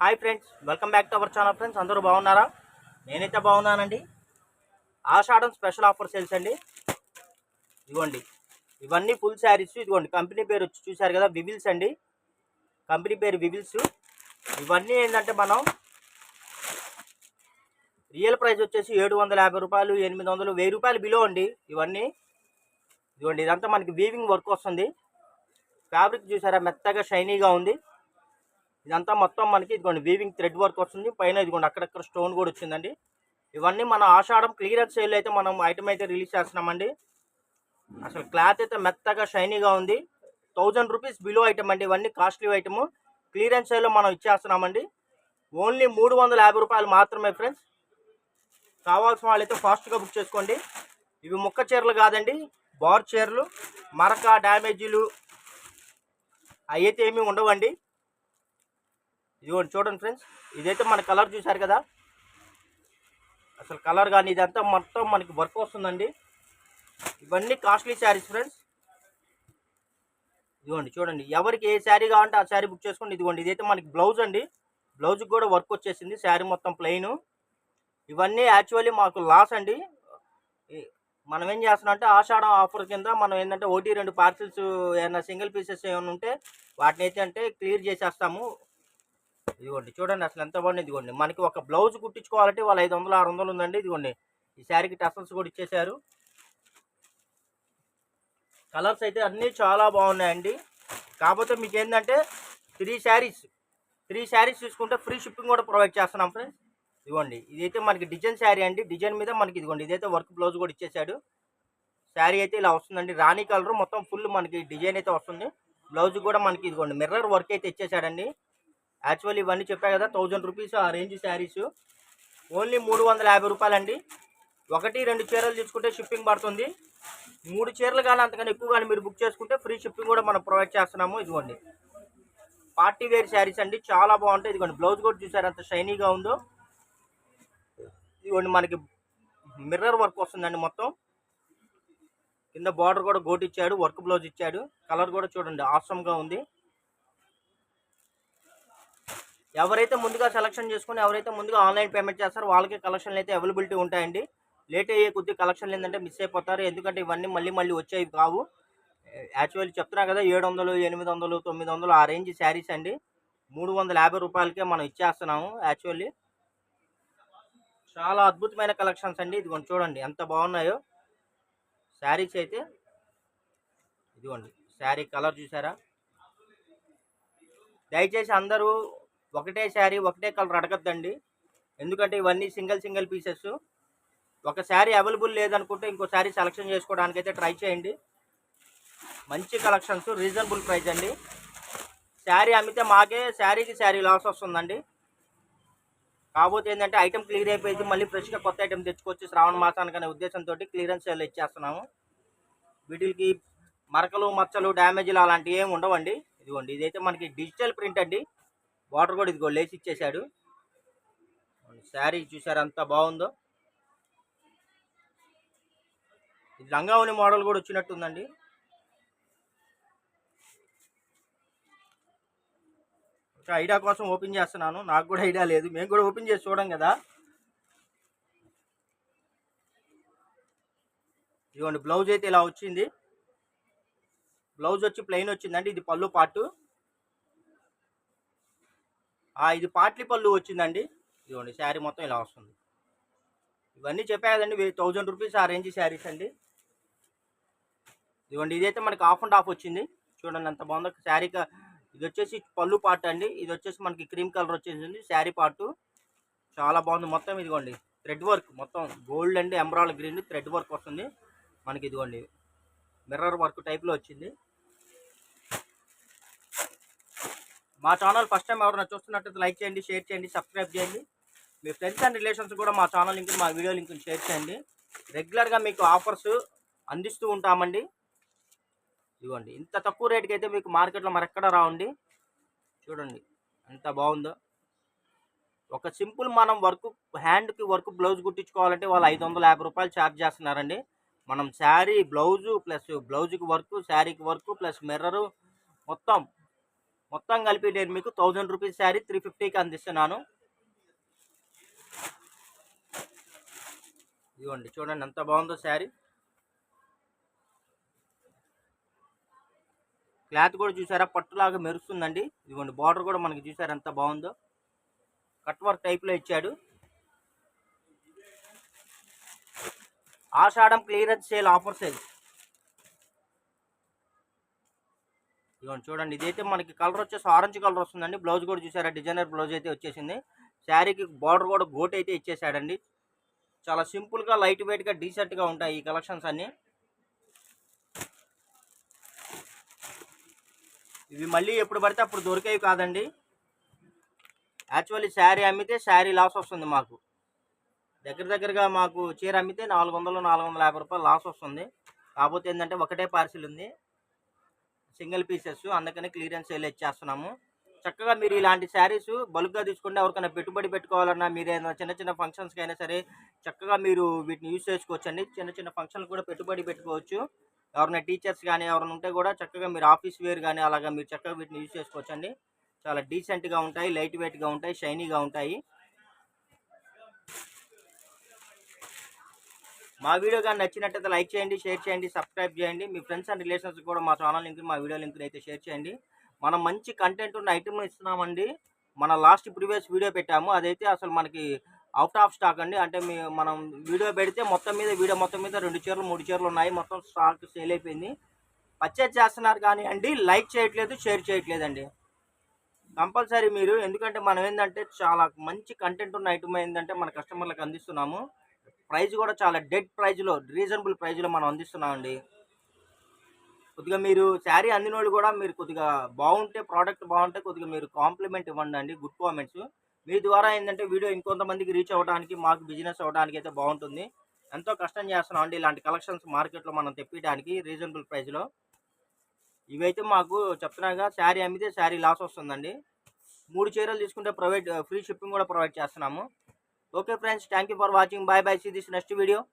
Hi friends welcome back to our channel friends అందరూ బాగున్నారా? నేనైతే బాగున్నానండి. ఆషాఢం స్పెషల్ ఆఫర్ సేల్స్ అండి. ఇదిగోండి. ఇవన్నీ ఫుల్ శారీస్ ఇదిగోండి. కంపెనీ పేరు వచ్చి చూశారు కదా వివిల్స్ అండి. కంపెనీ పేరు వివిల్స్ ఇవన్నీ ఏంటంటే మనం రియల్ ప్రైస్ వచ్చేసి ఏడు వందల యాభై రూపాయలు ఎనిమిది వందలు వెయ్యి రూపాయలు బిలో అండి ఇవన్నీ. ఇదిగోండి ఇదంతా మనకి వీవింగ్ వర్క్ వస్తుంది. ఫ్యాబ్రిక్ చూసారా? మెత్తగా షైనీగా ఉంది. ఇదంతా మొత్తం మనకి ఇదిగోండి వీవింగ్ థ్రెడ్ వర్క్ వస్తుంది. పైన ఇదిగోండి అక్కడక్కడ స్టోన్ కూడా వచ్చిందండి. ఇవన్నీ మన ఆషాఢం క్లియరెన్స్ సేల్ అయితే మనం ఐటమ్ అయితే రిలీజ్ చేస్తున్నామండి. అసలు క్లాత్ అయితే మెత్తగా షైనీగా ఉంది. థౌజండ్ రూపీస్ బిలో ఐటమ్ అండి. ఇవన్నీ కాస్ట్లీ ఐటమ్ క్లియరెన్స్ సేల్లో మనం ఇచ్చేస్తున్నామండి. ఓన్లీ మూడు వందల యాభై రూపాయలు మాత్రమే ఫ్రెండ్స్ కావాల్సిన వాళ్ళైతే ఫాస్ట్గా బుక్ చేసుకోండి. ఇవి ముక్క చీరలు కాదండి బార్ చీరలు మరక డ్యామేజీలు అవి అయితే ఏమీ ఉండవండి. ఇదిగోండి చూడండి ఫ్రెండ్స్. ఇదైతే మన కలర్ చూశారు కదా? అసలు కలర్ కానీ ఇదంతా మొత్తం మనకి వర్క్ వస్తుందండి. ఇవన్నీ కాస్ట్లీ శారీస్ ఫ్రెండ్స్. ఇదిగోండి చూడండి. ఎవరికి ఏ శారీ కావాలంటే ఆ శారీ బుక్ చేసుకోండి. ఇదిగోండి ఇదైతే మనకి బ్లౌజ్ అండి. బ్లౌజ్కి కూడా వర్క్ వచ్చేసింది. శారీ మొత్తం ప్లెయిన్ ఇవన్నీ యాక్చువల్లీ మాకు లాస్ అండి. మనం ఏం చేస్తున్నాం అంటే ఆషాఢం ఆఫర్ కింద మనం ఏంటంటే ఒకటి రెండు పార్సిల్స్ ఏమైనా సింగిల్ పీసెస్ ఏమైనా ఉంటే వాటిని అయితే అంటే క్లియర్ చేసేస్తాము. ఇదిగోండి చూడండి అసలు ఎంత బాగుంది. ఇదిగోండి మనకి ఒక బ్లౌజ్ కుట్టించుకోవాలంటే వాళ్ళు ఐదు వందలు ఆరు వందలు ఉందండి. ఇదిగోండి ఈ శారీకి టసల్స్ కూడా ఇచ్చేసారు కలర్స్ అయితే అన్నీ చాలా బాగున్నాయండి. కాకపోతే మీకు ఏంటంటే త్రీ శారీస్ త్రీ శారీస్ తీసుకుంటే ఫ్రీ షిప్పింగ్ కూడా ప్రొవైడ్ చేస్తున్నాం ఫ్రెండ్స్. ఇదిగోండి ఇదైతే మనకి డిజైన్ శారీ అండి. డిజైన్ మీద మనకి ఇదిగోండి ఇదైతే వర్క్ బ్లౌజ్ కూడా ఇచ్చేసాడు శారీ అయితే ఇలా వస్తుందండి. రాణి కలర్ మొత్తం ఫుల్ మనకి డిజైన్ అయితే వస్తుంది. బ్లౌజ్ కూడా మనకి ఇదిగోండి మిర్రర్ వర్క్ అయితే ఇచ్చేసాడండి యాక్చువల్ ఇవన్నీ చెప్పా కదా థౌజండ్ రూపీస్ ఆ రేంజ్ శారీస్. ఓన్లీ మూడు వందల యాభై రూపాయలండి. ఒకటి రెండు చీరలు తీసుకుంటే షిప్పింగ్ పడుతుంది. మూడు చీరలు కానీ అంతకన్నా ఎక్కువ కానీ మీరు బుక్ చేసుకుంటే ఫ్రీ షిప్పింగ్ కూడా మనం ప్రొవైడ్ చేస్తున్నాము. ఇదిగోండి. పార్టీ వేర్ శారీస్ అండి. చాలా బాగుంటాయి. ఇదిగోండి బ్లౌజ్ కూడా చూసారు అంత షైనీగా ఉందో. ఇదిగోండి మనకి మిర్రర్ వర్క్ వస్తుందండి మొత్తం. కింద బార్డర్ కూడా గోట్ ఇచ్చాడు వర్క్ బ్లౌజ్ ఇచ్చాడు. కలర్ కూడా చూడండి ఆసమ్గా ఉంది. ఎవరైతే ముందుగా సెలక్షన్ చేసుకుని ఎవరైతే ముందుగా ఆన్లైన్ పేమెంట్ చేస్తారో వాళ్ళకి కలెక్షన్లు అయితే అవైలబిలిటీ ఉంటాయండి. లేట్ అయ్యే కొద్ది కలెక్షన్లు ఏంటంటే మిస్ అయిపోతారు. ఎందుకంటే ఇవన్నీ మళ్ళీ మళ్ళీ వచ్చేవి కావు. యాక్చువల్లీ చెప్తున్నా కదా ఏడు వందలు ఎనిమిది వందలు తొమ్మిది వందలు ఆ రేంజ్ శారీస్ అండి. మూడు వందల యాభై రూపాయలకే మనం ఇచ్చేస్తున్నాము యాక్చువల్లీ చాలా అద్భుతమైన కలెక్షన్స్ అండి. ఇదిగోండి చూడండి ఎంత బాగున్నాయో. శారీస్ అయితే ఇదిగోండి శారీ కలర్ చూసారా? దయచేసి అందరూ ఒకటే శారీ ఒకటే కలర్ అడగద్దండి. ఎందుకంటే ఇవన్నీ సింగిల్ సింగిల్ పీసెస్. ఒక శారీ అవైలబుల్ లేదనుకుంటే ఇంకో శారీ సెలక్షన్ చేసుకోవడానికి అయితే ట్రై చేయండి. మంచి కలెక్షన్స్ రీజనబుల్ ప్రైస్ అండి. శారీ అమ్మితే మాకే శారీకి శారీ లాస్ వస్తుందండి. కాకపోతే ఏంటంటే ఐటమ్ క్లియర్ అయిపోయింది మళ్ళీ ఫ్రెష్గా కొత్త ఐటమ్ తెచ్చుకోవచ్చు శ్రావణ మాసానికి అనే ఉద్దేశంతో క్లియరెన్స్ సేల్ ఇచ్చేస్తున్నాము. వీటికి మరకలు మచ్చలు డ్యామేజ్లు అలాంటివి ఏమి ఉండవండి. ఇదిగోండి ఇదైతే మనకి డిజిటల్ ప్రింట్ అండి. వాటర్ కూడా ఇదిగో లేచి ఇచ్చేసాడు శారీ చూసారు అంత బాగుందో? ఇది లంగావని మోడల్ కూడా వచ్చినట్టుందండి. ఐడియా కోసం ఓపెన్ చేస్తున్నాను. నాకు కూడా ఐడియా లేదు. మేము కూడా ఓపెన్ చేసి చూడం కదా. ఇదిగోండి బ్లౌజ్ అయితే ఇలా వచ్చింది. బ్లౌజ్ వచ్చి ప్లెయిన్ వచ్చిందండి. ఇది పళ్ళు పాటు. ఇది పాట్లీ పళ్ళు వచ్చిందండి. ఇదిగోండి శారీ మొత్తం ఇలా వస్తుంది. ఇవన్నీ చెప్పా కదండి థౌజండ్ రూపీస్ ఆ రేంజ్ శారీస్ అండి. ఇదిగోండి ఇదైతే మనకి ఆఫ్ అండ్ ఆఫ్ వచ్చింది. చూడండి ఎంత బాగుందో. శారీ ఇది వచ్చేసి పళ్ళు పార్ట్ అండి. ఇది వచ్చేసి మనకి క్రీమ్ కలర్ వచ్చేసింది శారీ పార్టు. చాలా బాగుంది. మొత్తం ఇదిగోండి థ్రెడ్ వర్క్. మొత్తం గోల్డ్ అండి ఎమరాల్డ్ గ్రీన్ థ్రెడ్ వర్క్ వస్తుంది. మనకి ఇదిగోండి మిర్రర్ వర్క్ టైప్లో వచ్చింది. మా ఛానల్ ఫస్ట్ టైం ఎవరైనా చూస్తున్నట్లయితే లైక్ చేయండి షేర్ చేయండి సబ్స్క్రైబ్ చేయండి. మీ ఫ్రెండ్స్ అండ్ రిలేషన్స్ కూడా మా ఛానల్ లింక్ మా వీడియో లింక్ షేర్ చేయండి. రెగ్యులర్గా మీకు ఆఫర్స్ అందిస్తూ ఉంటామండి. ఇదిగోండి ఇంత తక్కువ రేటుకి అయితే మీకు మార్కెట్లో మరెక్కడ రావండి. చూడండి ఎంత బాగుందో. ఒక సింపుల్ మనం వర్క్ హ్యాండ్కి వర్క్ బ్లౌజ్ కుట్టించుకోవాలంటే వాళ్ళు ఐదు వందల యాభై రూపాయలు ఛార్జ్ చేస్తున్నారండి. మనం శారీ బ్లౌజు ప్లస్ బ్లౌజ్కి వర్క్ శారీకి వర్క్ ప్లస్ మిర్రరు మొత్తం మొత్తం కలిపి నేను మీకు థౌజండ్ రూపీస్ శారీ త్రీ ఫిఫ్టీకి అందిస్తున్నాను. ఇదిగోండి చూడండి ఎంత బాగుందో శారీ. క్లాత్ కూడా చూసారా? పట్టులాగా మెరుస్తుందండి. ఇదిగోండి బార్డర్ కూడా మనకి చూసారా ఎంత బాగుందో. కట్ వర్క్ టైప్లో ఇచ్చాడు. Ashadham clearance sale offer sale ఇదిగోండి చూడండి ఇదైతే మనకి కలర్ వచ్చేసి ఆరెంజ్ కలర్ వస్తుందండి. బ్లౌజ్ కూడా చూసారా? డిజైనర్ బ్లౌజ్ అయితే వచ్చేసింది. శారీకి బార్డర్ కూడా గోట్ అయితే ఇచ్చేసాడండి. చాలా సింపుల్గా లైట్ వెయిట్గా డీసెంట్గా ఉంటాయి ఈ కలెక్షన్స్ అన్నీ. ఇవి మళ్ళీ ఎప్పుడు పడితే అప్పుడు దొరికేవి కాదండి. యాక్చువల్లీ శారీ అమ్మితే శారీ లాస్ వస్తుంది మాకు. దగ్గర దగ్గరగా మాకు చీర అమ్మితే నాలుగు వందలు నాలుగు వందల యాభై రూపాయలు లాస్ వస్తుంది. కాకపోతే ఏంటంటే ఒకటే పార్సిల్ ఉంది. సింగిల్ పీసెస్ అందుకని క్లియరెన్స్ సేల్ ఇచ్చేస్తున్నాము చక్కగా మీరు ఇలాంటి శారీస్ బల్క్గా తీసుకుంటే ఎవరికైనా పెట్టుబడి పెట్టుకోవాలన్నా మీరు ఏదైనా చిన్న చిన్న ఫంక్షన్స్కి అయినా సరే చక్కగా మీరు వీటిని యూజ్ చేసుకోవచ్చు అండి చిన్న చిన్న ఫంక్షన్లు కూడా పెట్టుబడి పెట్టుకోవచ్చు. ఎవరైనా టీచర్స్ కానీ ఎవరైనా ఉంటే కూడా చక్కగా మీరు ఆఫీస్ వేర్ కానీ అలాగా మీరు చక్కగా వీటిని యూజ్ చేసుకోవచ్చండి. చాలా డీసెంట్గా ఉంటాయి లైట్ వెయిట్గా ఉంటాయి షైనీగా ఉంటాయి. మా వీడియో కానీ నచ్చినట్టయితే లైక్ చేయండి షేర్ చేయండి సబ్స్క్రైబ్ చేయండి. మీ ఫ్రెండ్స్ అండ్ రిలేషన్స్ కూడా మా ఛానల్ లింక్ మా వీడియో లింక్ అయితే షేర్ చేయండి. మనం మంచి కంటెంట్ ఉన్న ఐటమ్ ఇస్తున్నామండి. మన లాస్ట్ ప్రీవియస్ వీడియో పెట్టాము. అదైతే అసలు మనకి అవుట్ ఆఫ్ స్టాక్ అండి. అంటే మీ మనం వీడియో పెడితే మొత్తం మీద వీడియో మొత్తం మీద రెండు చీరలు మూడు చీరలు ఉన్నాయి. మొత్తం స్టాక్ సేల్ అయిపోయింది. పర్చేజ్ చేస్తున్నారు కానీ అండి లైక్ చేయట్లేదు షేర్ చేయట్లేదండి. కంపల్సరీ మీరు ఎందుకంటే మనం ఏంటంటే చాలా మంచి కంటెంట్ ఉన్న ఐటమ్ ఏంటంటే మన కస్టమర్లకు అందిస్తున్నాము. ప్రైజ్ కూడా చాలా డెడ్ ప్రైజ్లో రీజనబుల్ ప్రైజ్లో మనం అందిస్తున్నామండి. కొద్దిగా మీరు శారీ అందిన వాళ్ళు కూడా మీరు కొద్దిగా బాగుంటే ప్రోడక్ట్ బాగుంటే కొద్దిగా మీరు కాంప్లిమెంట్ ఇవ్వండి అండి గుడ్ కామెంట్స్. మీ ద్వారా ఏంటంటే వీడియో ఇంకొంతమందికి రీచ్ అవ్వడానికి మాకు బిజినెస్ అవ్వడానికి అయితే బాగుంటుంది. ఎంతో కష్టం చేస్తున్నాం అండి ఇలాంటి కలెక్షన్స్ మార్కెట్లో మనం తెప్పించడానికి రీజనబుల్ ప్రైస్లో ఇవైతే మాకు చెప్తున్నాగా శారీ అమ్మితే శారీ లాస్ వస్తుందండి. మూడు చీరలు తీసుకుంటే ప్రొవైడ్ ఫ్రీ షిప్పింగ్ కూడా ప్రొవైడ్ చేస్తున్నాము. Okay friends, thank you for watching. Bye bye. See this next video.